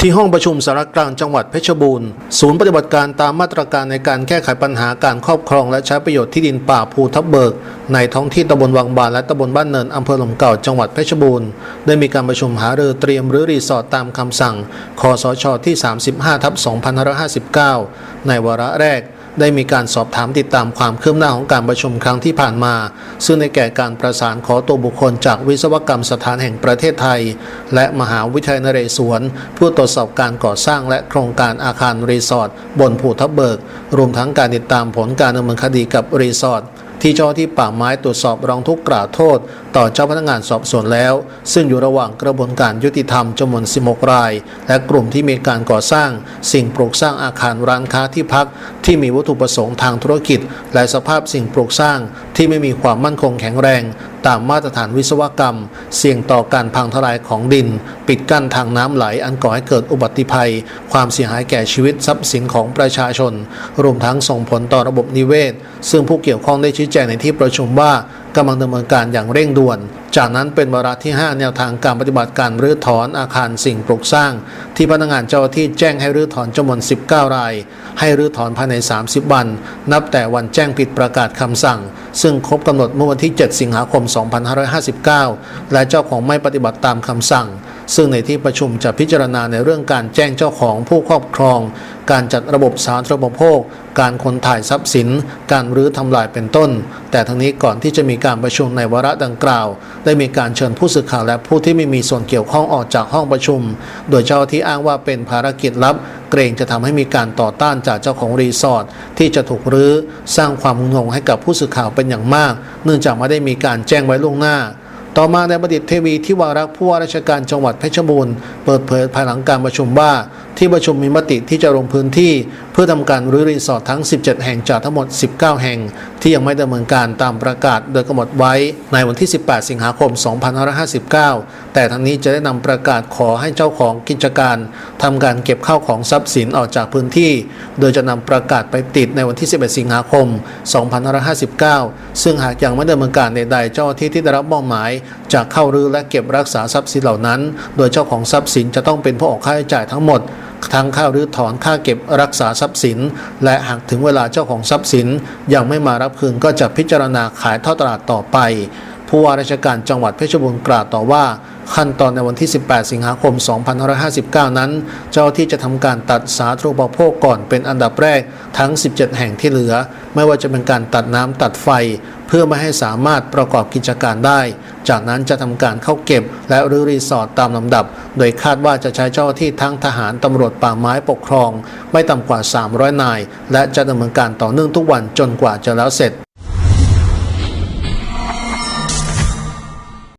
ที่ห้องประชุมสารกลางจังหวัดเพชรบูรณ์ ศูนย์ปฏิบัติการตามมาตรการในการแก้ไขปัญหาการครอบครองและใช้ประโยชน์ที่ดินป่าภูทับเบิก ในท้องที่ตำบลวังบานและตำบลบ้านเนินอำเภอหลมเก่าจังหวัดเพชรบูรณ์ได้มีการประชุมหารือเตรียมรื้อรีสอร์ทตามคำสั่งคสชที่ 35ทับ2559 ในวาระแรก ได้มีการสอบถามติดตามความคืบหน้าของการประชุมครั้งที่ผ่านมา ซึ่งในแก่การประสานขอตัวบุคคลจากวิศวกรรมสถานแห่งประเทศไทย และมหาวิทยาลัยนเรศวรเพื่อตรวจสอบการก่อสร้างและโครงการอาคารรีสอร์ทบนภูทับเบิก รวมทั้งการติดตามผลการดำเนินคดีกับรีสอร์ท ที่เจ้าที่ป่าไม้ตรวจสอบร้องทุกข์กล่าวโทษ ต่อเจ้าพนักงานสอบสวนแล้ว ซึ่งอยู่ระหว่างกระบวนการยุติธรรมจำนวน16ราย และกลุ่มที่มีการก่อสร้าง สิ่งปลูกสร้างอาคารร้านค้าที่พัก ที่มีวัตถุประสงค์ทางธุรกิจ และสภาพสิ่งปลูกสร้างที่ไม่มีความมั่นคงแข็งแรง ตามมาตรฐานวิศวกรรม เสี่ยงต่อการพังทลายของดิน ปิดกั้นทางน้ำไหลอันก่อให้เกิดอุบัติภัย ความเสียหายแก่ชีวิตทรัพย์สินของประชาชน รวมทั้งส่งผลต่อระบบนิเวศ ซึ่งผู้เกี่ยวข้องได้ชี้แจงในที่ประชุมว่า กำลังดำเนินการอย่างเร่งด่วน จากนั้นเป็นวาระที่ 5 แนวทางการปฏิบัติการรื้อถอนอาคารสิ่งปลูกสร้าง ที่พนักงานเจ้าที่แจ้งให้รื้อถอนจำนวน 19 ราย ให้รื้อถอนภายใน 30 วัน นับแต่วันแจ้งผิดประกาศคำสั่ง ซึ่งครบกำหนดเมื่อวันที่ 7 สิงหาคม 2559 และเจ้าของไม่ปฏิบัติตามคำสั่ง ซึ่งในที่ประชุมจะพิจารณาในเรื่องการแจ้งเจ้าของผู้ครอบครอง การจัดระบบสาธารณปโภค การขนถ่ายทรัพย์สิน การรื้อทำลายเป็นต้น แต่ทั้งนี้ก่อนที่จะมีการประชุมในวาระดังกล่าว ได้มีการเชิญผู้สื่อข่าวและผู้ที่ไม่มีส่วนเกี่ยวข้องออกจากห้องประชุม โดยเจ้าที่อ้างว่าเป็นภารกิจลับ เกรงจะทำให้มีการต่อต้านจากเจ้าของรีสอร์ทที่จะถูกรื้อสร้างความงงให้กับผู้สื่อข่าวเป็นอย่างมาก เนื่องจากไม่ได้มีการแจ้งไว้ล่วงหน้าต่อมาในประดิษฐ์เทวีที่วารักผู้ว่าราชการจังหวัดเพชรบูรณ์เปิดเผยภายหลังการประชุมว่า ที่ประชุมมีมติที่จะลงพื้นที่ เพื่อทำการรื้อรีสอร์ททั้ง 17 แห่งจากทั้งหมด 19 แห่ง ที่ยังไม่ดำเนินการตามประกาศโดยกำหนดไว้ในวันที่ 18 สิงหาคม 2559 แต่ทั้งนี้จะได้นำประกาศขอให้เจ้าของกิจการทำการเก็บข้าวของทรัพย์สินออกจากพื้นที่ โดยจะนำประกาศไปติดในวันที่ 11 สิงหาคม 2559 ซึ่งหากยังไม่ดำเนินการใดๆเจ้าที่ที่ได้รับมอบหมายจะเข้ารื้อและเก็บรักษาทรัพย์สินเหล่านั้น โดยเจ้าของทรัพย์สินจะต้องเป็นผู้ออกค่าใช้จ่ายทั้งหมด ทั้งค่ารื้อถอนค่าเก็บรักษาทรัพย์สิน และหากถึงเวลาเจ้าของทรัพย์สิน ยังไม่มารับคืนก็จะพิจารณาขายทอตลาดต่อไป ผู้ว่าราชการจังหวัดเพชรบูรณ์กล่าวต่อว่า ขั้นตอนในวันที่ 18 สิงหาคม 2559 นั้น เจ้าที่จะทำการตัดสาธารณูปโภคก่อนเป็นอันดับแรกทั้ง 17 แห่งที่เหลือ ไม่ว่าจะเป็นการตัดน้ำตัดไฟ เพื่อไม่ให้สามารถประกอบกิจการได้ จากนั้นจะทำการเข้าเก็บ และรื้อรีสอร์ทตามลำดับ โดยคาดว่าจะใช้เจ้าหน้าที่ทั้งทหารตำรวจป่าไม้ปกครอง ไม่ต่ำกว่า 300 นาย และจะดำเนินการต่อเนื่องทุกวันจนกว่าจะแล้วเสร็จ